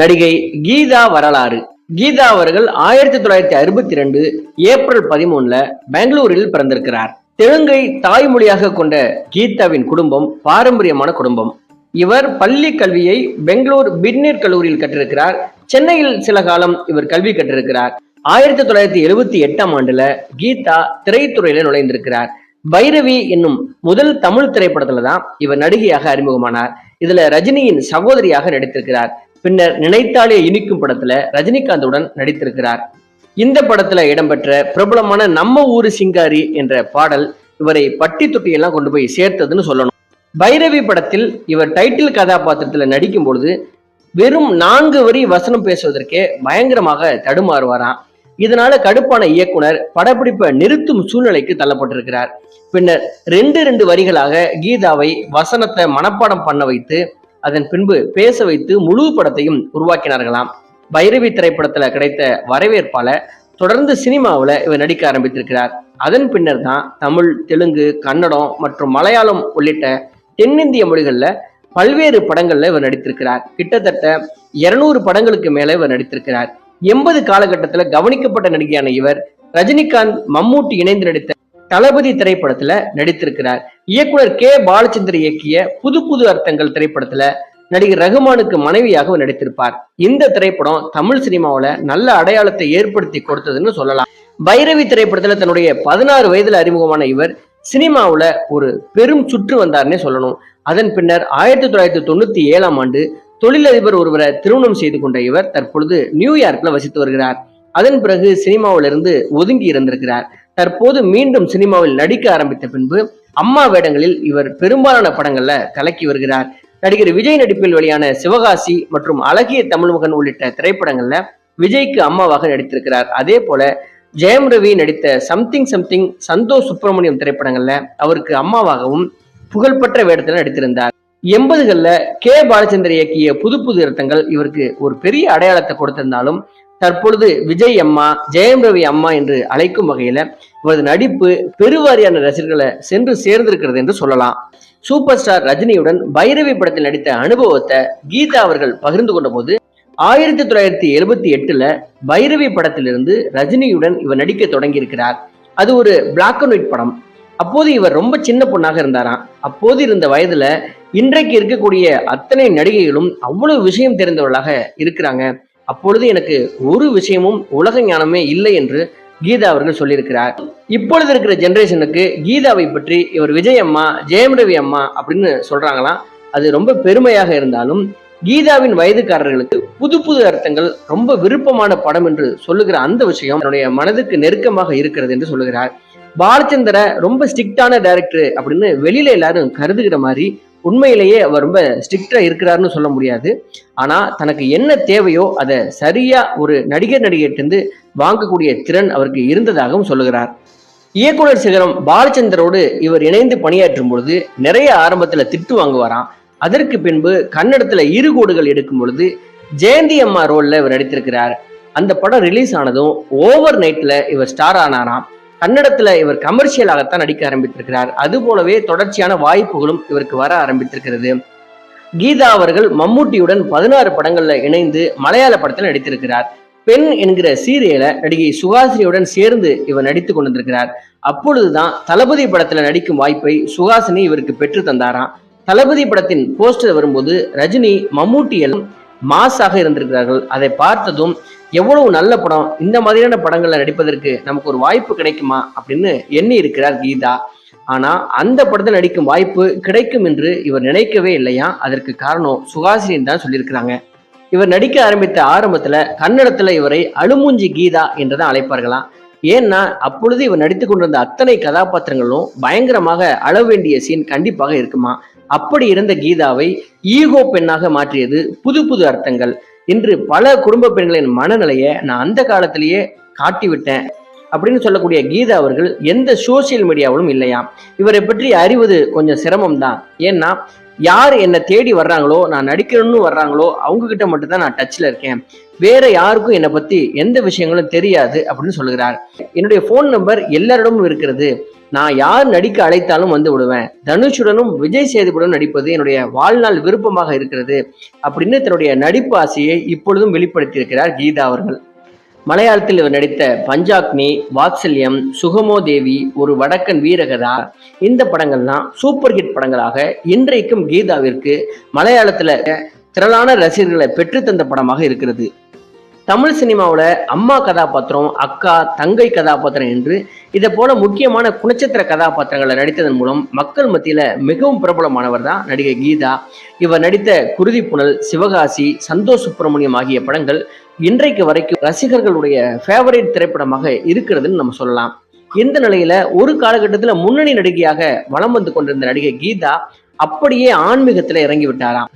நடிகை கீதா வரலாறு. கீதா அவர்கள் ஆயிரத்தி தொள்ளாயிரத்தி அறுபத்தி ரெண்டு ஏப்ரல் பதிமூணுல பெங்களூரில் பிறந்திருக்கிறார். தெலுங்கை தாய்மொழியாக கொண்ட கீதாவின் குடும்பம் பாரம்பரியமான குடும்பம். இவர் பள்ளி கல்வியை பெங்களூர் பிட்னீர் கல்லூரியில் கற்றிருக்கிறார். சென்னையில் சில காலம் இவர் கல்வி கற்றிருக்கிறார். ஆயிரத்தி தொள்ளாயிரத்தி எழுபத்தி எட்டாம் ஆண்டுல கீதா திரைத்துறையில நுழைந்திருக்கிறார். பைரவி என்னும் முதல் தமிழ் திரைப்படத்துல தான் இவர் நடிகையாக அறிமுகமானார். இதுல ரஜினியின் சகோதரியாக நடித்திருக்கிறார். பின்னர் நினைத்தாலே இனிக்கும் படத்துல ரஜினிகாந்துடன் நடித்திருக்கிறார். இந்த படத்துல இடம்பெற்ற பிரபலமான நம்ம ஊரு சிங்காரி என்ற பாடல் இவரை பட்டி தொட்டியெல்லாம் கொண்டு போய் சேர்த்ததுன்னு சொல்லணும். பைரவி படத்தில் இவர் டைட்டில் கதாபாத்திரத்துல நடிக்கும் பொழுது வெறும் நான்கு வரி வசனம் பேசுவதற்கே பயங்கரமாக தடுமாறுவாராம். இதனால கடுப்பான இயக்குனர் படப்பிடிப்பை நிறுத்தும் சூழ்நிலைக்கு தள்ளப்பட்டிருக்கிறார். பின்னர் ரெண்டு ரெண்டு வரிகளாக கீதாவை வசனத்தை மனப்பாடம் பண்ண வைத்து அதன் பின்பு பேச வைத்து முழு படத்தையும் உருவாக்கினார்களாம். பைரவி திரைப்படத்துல கிடைத்த வரவேற்பால தொடர்ந்து சினிமாவில் இவர் நடிக்க ஆரம்பித்திருக்கிறார். அதன் பின்னர் தான் தமிழ் தெலுங்கு கன்னடம் மற்றும் மலையாளம் உள்ளிட்ட தென்னிந்திய மொழிகளில் பல்வேறு படங்களில் இவர் நடித்திருக்கிறார். கிட்டத்தட்ட இருநூறு படங்களுக்கு மேலே இவர் நடித்திருக்கிறார். எண்பது காலகட்டத்தில் கவனிக்கப்பட்ட நடிகையான இவர் ரஜினிகாந்த் மம்மூட்டி இணைந்து நடித்த தளபதி திரைப்படத்துல நடித்திருக்கிறார். இயக்குனர் கே. பாலச்சந்தர் இயக்கிய புது புது அர்த்தங்கள் திரைப்படத்துல நடிகர் ரகுமானுக்கு மனைவியாகவும் நடித்திருப்பார். இந்த திரைப்படம் தமிழ் சினிமாவில நல்ல அடையாளத்தை ஏற்படுத்தி கொடுத்ததுன்னு சொல்லலாம். பைரவி திரைப்படத்துல தன்னுடைய பதினாறு வயதுல அறிமுகமான இவர் சினிமாவில ஒரு பெரும் சுற்று வந்தார்னே சொல்லணும். அதன் பின்னர் ஆயிரத்தி தொள்ளாயிரத்தி தொண்ணூத்தி ஏழாம் ஆண்டு தொழிலதிபர் ஒருவரை திருமணம் செய்து கொண்ட இவர் தற்பொழுது நியூயார்க்ல வசித்து வருகிறார். அதன் பிறகு சினிமாவிலிருந்து ஒதுங்கி இருந்திருக்கிறார். தற்போது மீண்டும் சினிமாவில் நடிக்க ஆரம்பித்த பின்பு அம்மா வேடங்களில் இவர் பெரும்பாலான படங்கள்ல கலக்கி வருகிறார். நடிகர் விஜய் நடிப்பில் வெளியான சிவகாசி மற்றும் அழகிய தமிழ்மகன் உள்ளிட்ட திரைப்படங்கள்ல விஜய்க்கு அம்மாவாக நடித்திருக்கிறார். அதே போல ஜெயம் ரவி நடித்த சம்திங் சம்திங் சந்தோஷ் சுப்பிரமணியம் திரைப்படங்கள்ல அவருக்கு அம்மாவாகவும் புகழ்பெற்ற வேடத்தில் நடித்திருந்தார். எண்பதுகள்ல கே பாலச்சந்தர் இயக்கிய புது புது இரத்தங்கள் இவருக்கு ஒரு பெரிய அடையாளத்தை கொடுத்திருந்தாலும் தற்பொழுது விஜய் அம்மா ஜெயம் ரவி அம்மா என்று அழைக்கும் வகையில இவரது நடிப்பு பெருவாரியான ரசிகர்களை சென்று சேர்ந்திருக்கிறது என்று சொல்லலாம். சூப்பர் ஸ்டார் ரஜினியுடன் பைரவி படத்தில் நடித்த அனுபவத்தை கீதா அவர்கள் பகிர்ந்து கொண்ட போது ஆயிரத்தி தொள்ளாயிரத்தி எழுபத்தி எட்டுல பைரவி படத்திலிருந்து ரஜினியுடன் இவர் நடிக்க தொடங்கியிருக்கிறார். அது ஒரு பிளாக் அண்ட் ஒயிட் படம். அப்போது இவர் ரொம்ப சின்ன பொண்ணாக இருந்தாராம். அப்போது இருந்த வயதுல இன்றைக்கு இருக்கக்கூடிய அத்தனை நடிகைகளும் அவ்வளவு விஷயம் தெரிந்தவர்களாக இருக்கிறாங்க. அப்பொழுது எனக்கு ஒரு விஷயமும் உலக ஞானமே இல்லை என்று கீதா அவர்கள் சொல்லியிருக்கிறார். இப்பொழுது இருக்கிற ஜென்ரேஷனுக்கு கீதாவை பற்றி இவர் விஜய் அம்மா ஜெயம் ரவி அம்மா அப்படின்னு சொல்றாங்களாம். அது ரொம்ப பெருமையாக இருந்தாலும் கீதாவின் வயதுக்காரர்களுக்கு புது புது அர்த்தங்கள் ரொம்ப விருப்பமான படம் என்று சொல்லுகிற அந்த விஷயம் என்னுடைய மனதுக்கு நெருக்கமாக இருக்கிறது என்று சொல்லுகிறார். பாலச்சந்திர ரொம்ப ஸ்ட்ரிக்டான டைரக்டர் அப்படின்னு வெளியில எல்லாரும் கருதுகிற மாதிரி உண்மையிலேயே அவர் ரொம்ப ஸ்ட்ரிக்டாக இருக்கிறாருன்னு சொல்ல முடியாது. ஆனால் தனக்கு என்ன தேவையோ அதை சரியாக ஒரு நடிகர் நடிகர்கிட்டருந்து வாங்கக்கூடிய திறன் அவருக்கு இருந்ததாகவும் சொல்லுகிறார். இயக்குனர் சிகரம் பாலச்சந்தரோடு இவர் இணைந்து பணியாற்றும் பொழுது நிறைய ஆரம்பத்தில் திட்டு வாங்குவாராம். அதற்கு பின்பு கன்னடத்துல இரு கோடுகள் எடுக்கும் பொழுது ஜெயந்தி அம்மா ரோல்ல இவர் நடித்திருக்கிறார். அந்த படம் ரிலீஸ் ஆனதும் ஓவர் நைட்ல இவர் ஸ்டார் ஆனாராம். கன்னடத்துல இவர் கமர்ஷியலாகத்தான் நடிக்க ஆரம்பித்திருக்கிறார். அது போலவே தொடர்ச்சியான வாய்ப்புகளும் இவருக்கு வர ஆரம்பித்திருக்கிறது. கீதா அவர்கள் மம்மூட்டியுடன் பதினாறு படங்கள்ல இணைந்து மலையாள படத்தில் நடித்திருக்கிறார். பெண் என்கிற சீரியலை நடிகை சுகாசினியுடன் சேர்ந்து இவர் நடித்து கொண்டிருக்கிறார். அப்பொழுதுதான் தளபதி படத்துல நடிக்கும் வாய்ப்பை சுகாசினி இவருக்கு பெற்று தந்தாராம். தளபதி படத்தின் போஸ்டர் வரும்போது ரஜினி மம்மூட்டி எல்லாம் மாஸாக இருந்திருக்கிறார்கள். அதை பார்த்ததும் எவ்வளவு நல்ல படம் இந்த மாதிரியான படங்கள்ல நடிப்பதற்கு நமக்கு ஒரு வாய்ப்பு கிடைக்குமா அப்படின்னு எண்ணி இருக்கிறார் கீதா. ஆனா அந்த படத்தில் நடிக்கும் வாய்ப்பு கிடைக்கும் என்று இவர் நினைக்கவே இல்லையா? அதற்கு காரணம் சுகாசினின்னு தான் சொல்லியிருக்கிறாங்க. இவர் நடிக்க ஆரம்பித்த ஆரம்பத்துல கன்னடத்துல இவரை அழுமூஞ்சி கீதா என்றுதான் அழைப்பார்களாம் ஏன்னா அப்பொழுது இவர் நடித்து கொண்டிருந்த அத்தனை கதாபாத்திரங்களும் பயங்கரமாக அழ வேண்டிய சீன் கண்டிப்பாக இருக்குமா? அப்படி இருந்த கீதாவை ஈகோ பெண்ணாக மாற்றியது புது புது அர்த்தங்கள். இன்று பல குடும்ப பெண்களின் மனநிலையை நான் அந்த காலத்திலேயே காட்டிவிட்டேன் அப்படின்னு சொல்லக்கூடிய கீதா அவர்கள் எந்த சோசியல் மீடியாவிலும் இல்லையாம். இவரை பற்றி அறிவது கொஞ்சம் சிரமம் தான் ஏன்னா யார் என்னை தேடி வர்றாங்களோ நான் நடிக்கணும்னு வர்றாங்களோ அவங்க கிட்ட மட்டும் தான் நான் டச்சில் இருக்கேன். வேற யாருக்கும் என்னை பத்தி எந்த விஷயங்களும் தெரியாது அப்படின்னு சொல்லுகிறார். என்னுடைய ஃபோன் நம்பர் எல்லாரிடமும் இருக்கிறது. நான் யார் நடிக்க அழைத்தாலும் வந்து விடுவேன். தனுஷுடனும் விஜய் சேதுபுடனும் நடிப்பது என்னுடைய வாழ்நாள் விருப்பமாக இருக்கிறது அப்படின்னு தன்னுடைய நடிப்பு ஆசையை இப்பொழுதும் வெளிப்படுத்தியிருக்கிறார் கீதா அவர்கள். மலையாளத்தில் இவர் நடித்த பஞ்சாக்னி வாத்சல்யம் சுகமோ தேவி ஒரு வடக்கன் வீரகதா இந்த படங்கள்லாம் சூப்பர் ஹிட் படங்களாக இன்றைக்கும் கீதாவிற்கு மலையாளத்தில் திரளான ரசிகர்களை பெற்றுத்தந்த படமாக இருக்கிறது. தமிழ் சினிமாவில் அம்மா கதாபாத்திரம் அக்கா தங்கை கதாபாத்திரம் என்று இதை போல முக்கியமான குணச்சித்திர கதாபாத்திரங்களை நடித்ததன் மூலம் மக்கள் மத்தியில் மிகவும் பிரபலமானவர் தான் நடிகை கீதா. இவர் நடித்த குருதி புனல் சிவகாசி சந்தோஷ் சுப்பிரமணியம் ஆகிய படங்கள் இன்றைக்கு வரைக்கும் ரசிகர்களுடைய ஃபேவரட் திரைப்படமாக இருக்கிறதுன்னு நம்ம சொல்லலாம். இந்த நிலையில ஒரு காலகட்டத்தில் முன்னணி நடிகையாக வலம் வந்து கொண்டிருந்த நடிகை கீதா அப்படியே ஆன்மீகத்துல இறங்கி விட்டாராம்.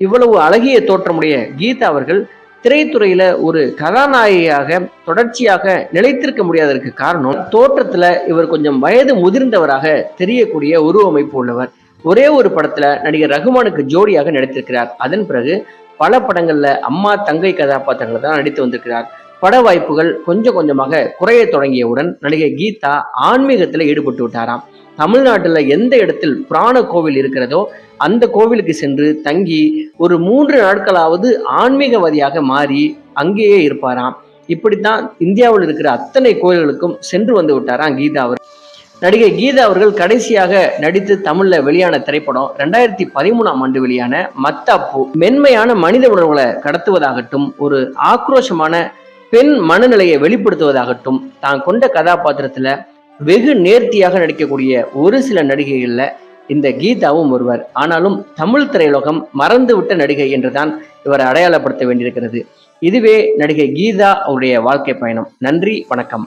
இவ்வளவு அழகிய தோற்றமுடைய கீதா அவர்கள் திரைத்துறையில ஒரு கதாநாயகியாக தொடர்ச்சியாக நிலைத்திருக்க முடியாததற்கு காரணம் தோற்றத்துல இவர் கொஞ்சம் வயது முதிர்ந்தவராக தெரியக்கூடிய உருவமைப்பு உள்ளவர். ஒரே ஒரு படத்துல நடிகர் ரகுமானுக்கு ஜோடியாக நடித்திருக்கிறார். அதன் பிறகு பல படங்கள்ல அம்மா தங்கை கதாபாத்திரங்களை தான் நடித்து வந்திருக்கிறார். பட வாய்ப்புகள் கொஞ்சம் கொஞ்சமாக குறைய தொடங்கியவுடன் நடிகை கீதா ஆன்மீகத்துல ஈடுபட்டு விட்டாராம். தமிழ்நாட்டில் எந்த இடத்தில் புராண கோவில் இருக்கிறதோ அந்த கோவிலுக்கு சென்று தங்கி ஒரு மூன்று நாட்களாவது ஆன்மீகவாதியாக மாறி அங்கேயே இருப்பாராம். இப்படித்தான் இந்தியாவில் இருக்கிற அத்தனை கோயில்களுக்கும் சென்று வந்து விட்டாராம் கீதா அவர் நடிகை கீதா அவர்கள் கடைசியாக நடித்து தமிழ்ல வெளியான திரைப்படம் ரெண்டாயிரத்தி பதிமூணாம் ஆண்டு வெளியான மத்தாப்பு மென்மையான மனித உணர்வுகளை கடத்துவதாகட்டும் ஒரு ஆக்ரோஷமான பெண் மனநிலையை வெளிப்படுத்துவதாகட்டும் தான் கொண்ட கதாபாத்திரத்துல வெகு நேர்த்தியாக நடிக்கக்கூடிய ஒரு சில நடிகைகள்ல இந்த கீதாவும் ஒருவர். ஆனாலும் தமிழ் திரையுலகம் மறந்துவிட்ட நடிகை என்றுதான் இவர் அடையாளப்படுத்த வேண்டியிருக்கிறது. இதுவே நடிகை கீதா அவருடைய வாழ்க்கை பயணம். நன்றி வணக்கம்.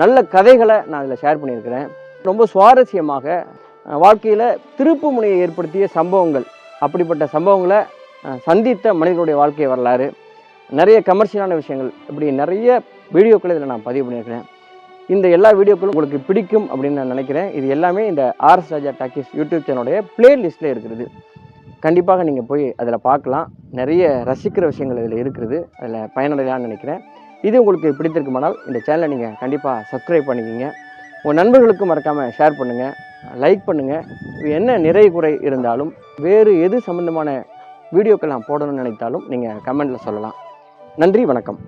நல்ல கதைகளை நான் இதில் ஷேர் பண்ணியிருக்கிறேன். ரொம்ப சுவாரஸ்யமாக வாழ்க்கையில் திருப்பு முனையை ஏற்படுத்திய சம்பவங்கள் அப்படிப்பட்ட சம்பவங்களை சந்தித்த மனிதர்களுடைய வாழ்க்கை வரலாறு நிறைய கமர்ஷியலான விஷயங்கள் இப்படி நிறைய வீடியோக்களை இதில் நான் பதிவு பண்ணியிருக்கிறேன். இந்த எல்லா வீடியோக்களும் உங்களுக்கு பிடிக்கும் அப்படின்னு நான் நினைக்கிறேன். இது எல்லாமே இந்த ஆர்எஸ் ராஜா டாக்கிஸ் யூடியூப் சேனலுடைய பிளேலிஸ்ட்டில் இருக்கிறது. கண்டிப்பாக நீங்கள் போய் அதில் பார்க்கலாம். நிறைய ரசிக்கிற விஷயங்கள் இதில் இருக்கிறது. அதில் பயனடையலான்னு நினைக்கிறேன். இது உங்களுக்கு பிடித்திருக்குமானால் இந்த சேனலை நீங்கள் கண்டிப்பாக சப்ஸ்கிரைப் பண்ணிக்கிங்க. உங்கள் நண்பர்களுக்கும் மறக்காமல் ஷேர் பண்ணுங்கள் லைக் பண்ணுங்கள் என்ன நிறை குறை இருந்தாலும் வேறு எது சம்மந்தமான வீடியோக்கள் நான் போடணும்னு நினைத்தாலும் நீங்கள் கமெண்ட்டில் சொல்லலாம். நன்றி வணக்கம்.